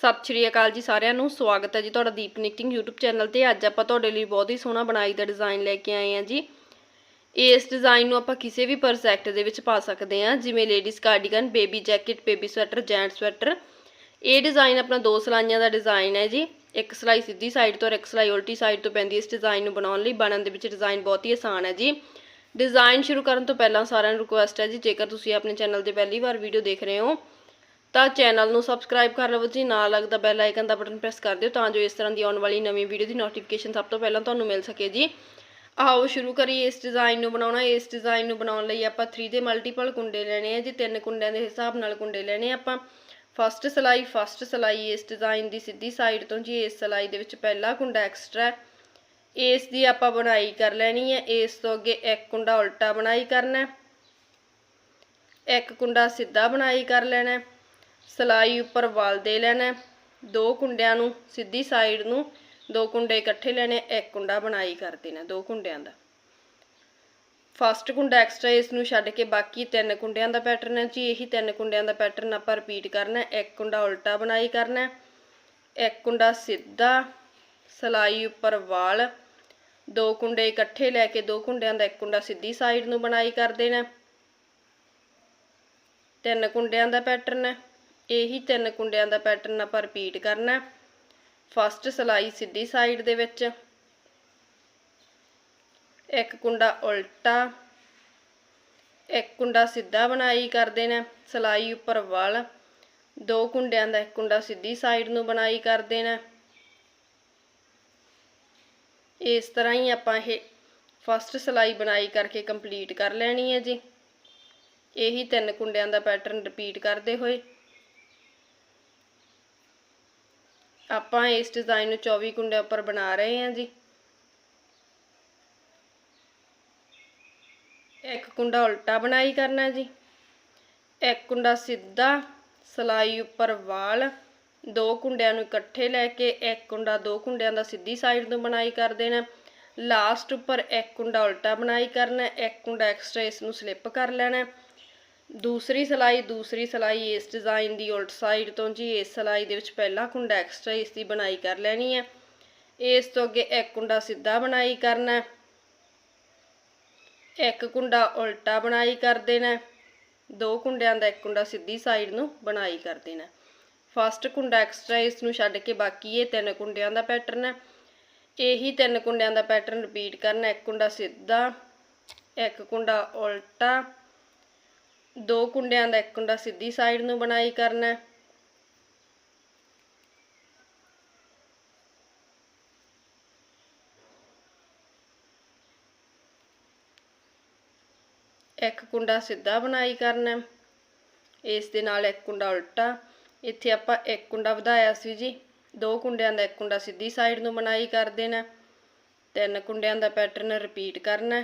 ਸਤਿ ਸ਼੍ਰੀ ਅਕਾਲ ਜੀ ਸਾਰਿਆਂ ਨੂੰ, ਸਵਾਗਤ ਹੈ ਜੀ ਤੁਹਾਡਾ ਦੀਪ ਨਿਕਟਿੰਗ YouTube ਚੈਨਲ ਤੇ। ਅੱਜ ਆਪਾਂ ਤੁਹਾਡੇ ਲਈ ਬਹੁਤ ਹੀ ਸੋਹਣਾ ਬਣਾਈ ਦਾ ਡਿਜ਼ਾਈਨ ਲੈ ਕੇ ਆਏ ਹਾਂ ਜੀ। ਇਸ ਡਿਜ਼ਾਈਨ ਨੂੰ ਆਪਾਂ ਕਿਸੇ ਵੀ ਪ੍ਰੋਜੈਕਟ ਦੇ ਵਿੱਚ ਪਾ ਸਕਦੇ ਹਾਂ, ਜਿਵੇਂ ladies cardigan baby jacket baby sweater gent sweater ਇਹ ਡਿਜ਼ਾਈਨ ਆਪਣਾ ਦੋ ਸਲਾਈਆਂ ਦਾ ਡਿਜ਼ਾਈਨ ਹੈ ਜੀ। ਇੱਕ ਸਲਾਈ ਸਿੱਧੀ ਸਾਈਡ ਤੋਂ ਔਰ ਇੱਕ ਸਲਾਈ ਉਲਟੀ ਸਾਈਡ ਤੋਂ ਪੈਂਦੀ ਇਸ ਡਿਜ਼ਾਈਨ ਨੂੰ ਬਣਾਉਣ ਲਈ ਬਣਨ ਦੇ ਵਿੱਚ ਡਿਜ਼ਾਈਨ ਬਹੁਤ ਹੀ ਆਸਾਨ ਹੈ ਜੀ। ਡਿਜ਼ਾਈਨ ਸ਼ੁਰੂ ਕਰਨ ਤੋਂ ਪਹਿਲਾਂ ਸਾਰਿਆਂ ਨੂੰ ਰਿਕੁਐਸਟ ਹੈ ਜੀ, ਜੇਕਰ ਤੁਸੀਂ ਆਪਣੇ ਚੈਨਲ ਤੇ ਪਹਿਲੀ ਵਾਰ ਵੀਡੀਓ ਦੇਖ ਰਹੇ ਹੋ ਤਾਂ ਚੈਨਲ ਨੂੰ ਸਬਸਕ੍ਰਾਈਬ ਕਰ ਲਵੋ ਜੀ, ਨਾਲ ਲੱਗਦਾ ਬੈਲ ਆਈਕਨ ਦਾ ਬਟਨ ਪ੍ਰੈਸ ਕਰ ਦਿਓ ਤਾਂ ਜੋ ਇਸ ਤਰ੍ਹਾਂ ਦੀ ਆਉਣ ਵਾਲੀ ਨਵੀਂ ਵੀਡੀਓ ਦੀ ਨੋਟੀਫਿਕੇਸ਼ਨ ਸਭ ਤੋਂ ਪਹਿਲਾਂ ਤੁਹਾਨੂੰ ਮਿਲ ਸਕੇ ਜੀ। ਆਓ ਸ਼ੁਰੂ ਕਰੀਏ ਇਸ ਡਿਜ਼ਾਈਨ ਨੂੰ ਬਣਾਉਣਾ। ਇਸ ਡਿਜ਼ਾਈਨ ਨੂੰ ਬਣਾਉਣ ਲਈ ਆਪਾਂ 3 ਦੇ ਮਲਟੀਪਲ ਕੁੰਡੇ ਲੈਣੇ ਆ ਜੀ, ਤਿੰਨ ਕੁੰਡਿਆਂ ਦੇ ਹਿਸਾਬ ਨਾਲ ਕੁੰਡੇ ਲੈਣੇ ਆਪਾਂ। ਫਸਟ ਸਲਾਈ ਫਸਟ ਸਲਾਈ ਇਸ ਡਿਜ਼ਾਈਨ ਦੀ ਸਿੱਧੀ ਸਾਈਡ ਤੋਂ ਜੀ, ਇਸ ਸਲਾਈ ਦੇ ਵਿੱਚ ਪਹਿਲਾ ਕੁੰਡਾ ਐਕਸਟਰਾ ਇਸ ਦੀ ਆਪਾਂ ਬਣਾਈ ਕਰ ਲੈਣੀ ਹੈ। ਇਸ ਤੋਂ ਅੱਗੇ ਇੱਕ ਕੁੰਡਾ ਉਲਟਾ ਬਣਾਈ ਕਰਨਾ ਇੱਕ ਕੁੰਡਾ ਸਿੱਧਾ ਬਣਾਈ ਕਰ ਲੈਣਾ ਸਲਾਈ ਉੱਪਰ ਵਲ ਦੇ ਲੈਣਾ ਦੋ ਕੁੰਡਿਆਂ ਨੂੰ ਸਿੱਧੀ ਸਾਈਡ ਨੂੰ ਦੋ ਕੁੰਡੇ ਇਕੱਠੇ ਲੈਣੇ ਇੱਕ ਕੁੰਡਾ ਬਣਾਈ ਕਰ ਦੇਣਾ ਦੋ ਕੁੰਡਿਆਂ ਦਾ। ਫਸਟ ਕੁੰਡਾ ਐਕਸਟਰਾ ਇਸ ਨੂੰ ਛੱਡ ਕੇ ਬਾਕੀ ਤਿੰਨ ਕੁੰਡਿਆਂ ਦਾ ਪੈਟਰਨ ਹੈ ਜੀ। ਇਹੀ ਤਿੰਨ ਕੁੰਡਿਆਂ ਦਾ ਪੈਟਰਨ ਆਪਾਂ ਰਿਪੀਟ ਕਰਨਾ ਇੱਕ ਕੁੰਡਾ ਉਲਟਾ ਬਣਾਈ ਕਰਨਾ ਇੱਕ ਕੁੰਡਾ ਸਿੱਧਾ ਸਲਾਈ ਉੱਪਰ ਵਾਲ, ਦੋ ਕੁੰਡੇ ਇਕੱਠੇ ਲੈ ਕੇ ਦੋ ਕੁੰਡਿਆਂ ਦਾ ਇੱਕ ਕੁੰਡਾ ਸਿੱਧੀ ਸਾਈਡ ਨੂੰ ਬਣਾਈ ਕਰ ਦੇਣਾ ਤਿੰਨ ਕੁੰਡਿਆਂ ਦਾ ਪੈਟਰਨ ਹੈ। ਇਹੀ ਤਿੰਨ ਕੁੰਡਿਆਂ ਦਾ ਪੈਟਰਨ ਆਪਾਂ ਰਿਪੀਟ ਕਰਨਾ ਫਸਟ ਸਲਾਈ ਸਿੱਧੀ ਸਾਈਡ ਦੇ ਵਿੱਚ। ਇੱਕ ਕੁੰਡਾ ਉਲਟਾ। ਇੱਕ ਕੁੰਡਾ ਸਿੱਧਾ ਬਣਾਈ ਕਰ ਦੇਣਾ ਸਲਾਈ ਉੱਪਰ ਵਲ। ਦੋ ਕੁੰਡਿਆਂ ਦਾ ਇੱਕ ਕੁੰਡਾ ਸਿੱਧੀ ਸਾਈਡ ਨੂੰ ਬਣਾਈ ਕਰ ਦੇਣਾ ਇਸ ਤਰ੍ਹਾਂ ਹੀ ਆਪਾਂ ਇਹ ਫਸਟ ਸਲਾਈ ਬਣਾਈ ਕਰਕੇ ਕੰਪਲੀਟ ਕਰ ਲੈਣੀ ਹੈ ਜੀ। ਇਹੀ ਤਿੰਨ ਕੁੰਡਿਆਂ ਦਾ ਪੈਟਰਨ ਰਿਪੀਟ ਕਰਦੇ ਹੋਏ। ਆਪਾਂ ਇਸ ਡਿਜ਼ਾਈਨ ਨੂੰ 24 ਕੁੰਡਿਆਂ ਉੱਪਰ ਬਣਾ ਰਹੇ ਹਾਂ ਜੀ। ਇੱਕ ਕੁੰਡਾ ਉਲਟਾ ਬਣਾਈ ਕਰਨਾ ਜੀ। ਇੱਕ ਕੁੰਡਾ ਸਿੱਧਾ ਸਲਾਈ ਉੱਪਰ ਵਾਲ। ਦੋ ਕੁੰਡਿਆਂ ਨੂੰ ਇਕੱਠੇ ਲੈ ਕੇ ਇੱਕ ਕੁੰਡਾ ਦੋ ਕੁੰਡਿਆਂ ਦਾ ਸਿੱਧੀ ਸਾਈਡ ਤੋਂ ਬਣਾਈ ਕਰ ਦੇਣਾ। ਲਾਸਟ ਉੱਪਰ ਇੱਕ ਕੁੰਡਾ ਉਲਟਾ ਬਣਾਈ ਕਰਨਾ। ਇੱਕ ਕੁੰਡਾ ਐਕਸਟਰਾ ਇਸ ਨੂੰ ਸਲਿੱਪ ਕਰ ਲੈਣਾ। ਦੂਸਰੀ ਸਲਾਈ ਦੂਸਰੀ ਸਲਾਈ ਇਸ ਡਿਜ਼ਾਈਨ ਦੀ ਉਲਟ ਸਾਈਡ ਤੋਂ ਜੀ, ਇਸ ਸਲਾਈ ਦੇ ਵਿੱਚ ਪਹਿਲਾ ਕੁੰਡਾ ਐਕਸਟਰਾ ਇਸ ਦੀ ਬਣਾਈ ਕਰ ਲੈਣੀ ਹੈ ਇਸ ਤੋਂ ਅੱਗੇ ਇੱਕ ਕੁੰਡਾ ਸਿੱਧਾ ਬਣਾਈ ਕਰਨਾ ਇੱਕ ਕੁੰਡਾ ਉਲਟਾ ਬਣਾਈ ਕਰ ਦੇਣਾ ਦੋ ਕੁੰਡਿਆਂ ਦਾ ਇੱਕ ਕੁੰਡਾ ਸਿੱਧੀ ਸਾਈਡ ਨੂੰ ਬਣਾਈ ਕਰ ਦੇਣਾ ਫਸਟ ਕੁੰਡਾ ਐਕਸਟਰਾ ਇਸ ਨੂੰ ਛੱਡ ਕੇ ਬਾਕੀ ਇਹ ਤਿੰਨ ਕੁੰਡਿਆਂ ਦਾ ਪੈਟਰਨ ਹੈ। ਇਹੀ ਤਿੰਨ ਕੁੰਡਿਆਂ ਦਾ ਪੈਟਰਨ ਰਿਪੀਟ ਕਰਨਾ ਇੱਕ ਕੁੰਡਾ ਸਿੱਧਾ, ਇੱਕ ਕੁੰਡਾ ਉਲਟਾ ਦੋ ਕੁੰਡਿਆਂ ਦਾ ਇੱਕ ਕੁੰਡਾ ਸਿੱਧੀ ਸਾਈਡ ਨੂੰ ਬਣਾਈ ਕਰਨਾ ਇੱਕ ਕੁੰਡਾ ਸਿੱਧਾ ਬਣਾਈ ਕਰਨਾ ਇਸ ਦੇ ਨਾਲ ਇੱਕ ਕੁੰਡਾ ਉਲਟਾ। ਇੱਥੇ ਆਪਾਂ ਇੱਕ ਕੁੰਡਾ ਵਧਾਇਆ ਸੀ ਜੀ। ਦੋ ਕੁੰਡਿਆਂ ਦਾ ਇੱਕ ਕੁੰਡਾ ਸਿੱਧੀ ਸਾਈਡ ਨੂੰ ਬਣਾਈ ਕਰ ਦੇਣਾ ਤਿੰਨ ਕੁੰਡਿਆਂ ਦਾ ਪੈਟਰਨ ਰਿਪੀਟ ਕਰਨਾ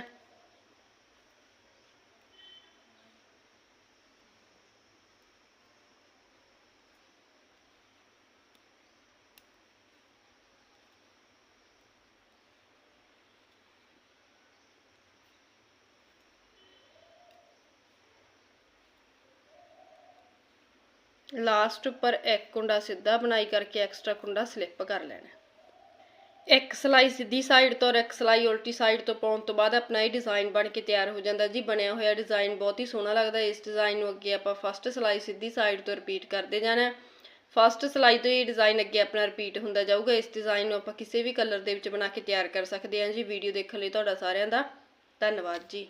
ਲਾਸਟ ਉੱਪਰ ਇੱਕ ਕੁੰਡਾ ਸਿੱਧਾ ਬਣਾਈ ਕਰਕੇ ਐਕਸਟਰਾ ਕੁੰਡਾ ਸਲਿੱਪ ਕਰ ਲੈਣਾ। ਇੱਕ ਸਲਾਈ ਸਿੱਧੀ ਸਾਈਡ ਤੋਂ ਔਰ ਇੱਕ ਸਲਾਈ ਉਲਟੀ ਸਾਈਡ ਤੋਂ ਪਾਉਣ ਤੋਂ ਬਾਅਦ ਆਪਣਾ ਇਹ ਡਿਜ਼ਾਈਨ ਬਣ ਕੇ ਤਿਆਰ ਹੋ ਜਾਂਦਾ। ਜੀ ਬਣਿਆ ਹੋਇਆ ਡਿਜ਼ਾਈਨ ਬਹੁਤ ਹੀ ਸੋਹਣਾ ਲੱਗਦਾ। ਇਸ ਡਿਜ਼ਾਈਨ ਨੂੰ ਅੱਗੇ ਆਪਾਂ ਫਸਟ ਸਲਾਈ ਸਿੱਧੀ ਸਾਈਡ ਤੋਂ ਰਿਪੀਟ ਕਰਦੇ ਜਾਣਾ ਫਸਟ ਸਲਾਈ ਤੋਂ ਇਹ ਡਿਜ਼ਾਈਨ ਅੱਗੇ ਆਪਣਾ ਰਿਪੀਟ ਹੁੰਦਾ ਜਾਊਗਾ। ਇਸ ਡਿਜ਼ਾਈਨ ਨੂੰ ਆਪਾਂ ਕਿਸੇ ਵੀ ਕਲਰ ਦੇ ਵਿੱਚ ਬਣਾ ਕੇ ਤਿਆਰ ਕਰ ਸਕਦੇ ਹਾਂ। ਜੀ ਵੀਡੀਓ ਦੇਖਣ ਲਈ ਤੁਹਾਡਾ ਸਾਰਿਆਂ ਦਾ ਧੰਨਵਾਦ ਜੀ।